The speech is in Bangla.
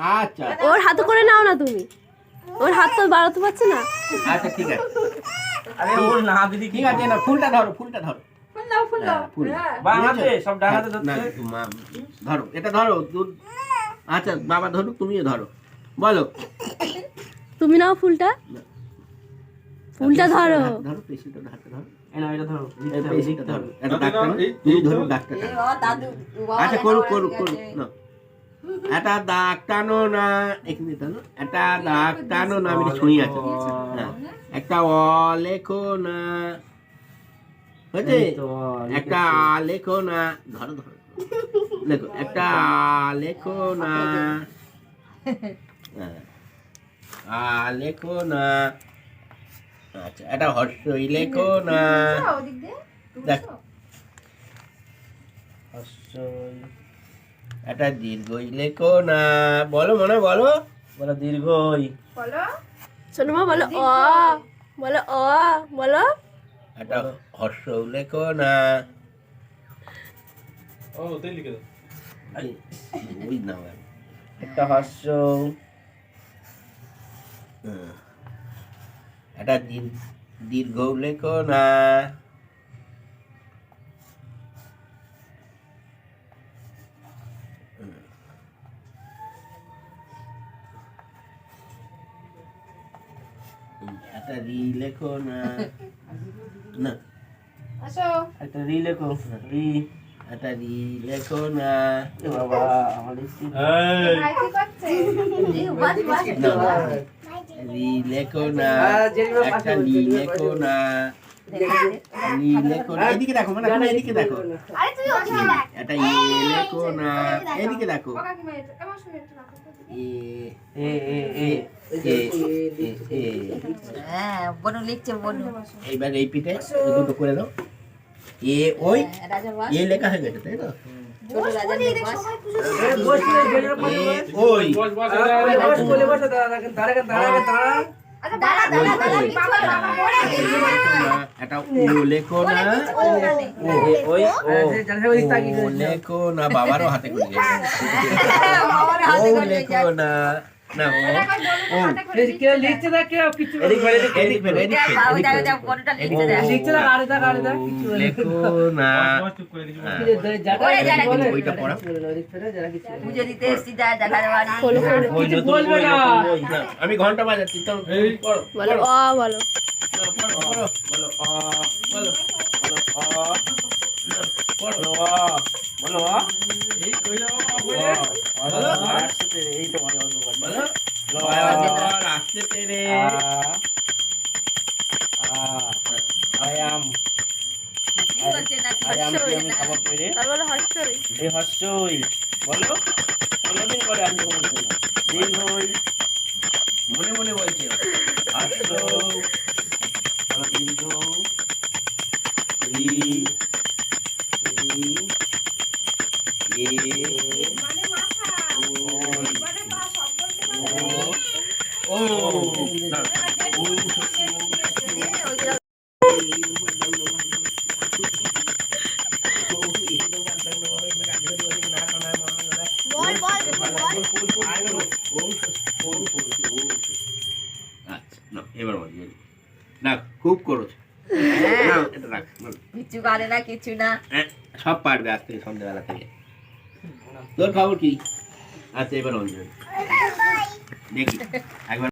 আচ্ছা। ওর হাতে করে নাও না তুমি। ওর হাত তো বাড়াতে পারছে না। আচ্ছা ঠিক আছে। আরে ওর না দিদি ঠিক আছে না ফুলটা ধরো ফুলটা ধরো। ধরো এটা ধরো দুধ। আচ্ছা বাবা ধরো তুমিও ধরো। বলো। তুমি নাও ফুলটা। ফুলটা ধরো। ধরো পেশিটা ধরো আচ্ছা করুক করুক করুক না এটা দাগ টানো না এখানে টানো এটা দাগ টানো না আমি ছুঁই আছে হ্যাঁ। একটা অ লেখো না হয়েছে একটা আ লেখো না ধরো ধরো লেখো একটা আ লেখো না হ্যাঁ। আ লেখো না আচ্ছা এটা হর্ষই লেখো না। দেখ এটা দীর্ঘই লেখো না। বলো মনে বলো। বলো দীর্ঘই। বলো। শোনো মা বলো অ। বলো অ বলো। এটা হর্ষ লেখো না। ও তাই লিখে দাও। ওই না ভাই। একটা হর্ষ। এটা দীর- দীর্ঘ লেখো না। হুম, এটা রি লেখো না না আসো একটা রি লেখো রি এটা রি লেখো না এ বাবা আমার লিখছি ভাই কি করছে বাস বাস না, না। রি লেখো না একটা লি লেখো না এদিকে দেখো মানে এদিকে দেখো এটা লেখো না এদিকে একটু এ এ হ্যাঁ বনু লিখছে বনু এইবার এই পিঠে দুটো করে দাও এ ওই এ লেখা হয়ে গেছে তাই তো আচ্ছা বাবারও হাতে করে গেছে হাতে করে লেখো না না ও লিখছে এদিক এদিক এদিক দাও হ্যাঁ। পড়ে যারা কিছু দিতে এসছি যা বাড়ি না, আমি ঘণ্টা বাজাচ্ছি তো বলো বলো বলো বলো, বলো। বলো বলো। এই তো বলো। বলো। আসতে পেরে না মনে মনে বলছে। দীর্ঘ ও না, এবার খুব করেছ। না, এটা রাখ কিছু না কিছু না। হ্যাঁ, সব পারবে আজ থেকে সন্ধ্যাবেলা থেকে। তোর খবর কি? আচ্ছা এবার অঞ্জন দেখি একবার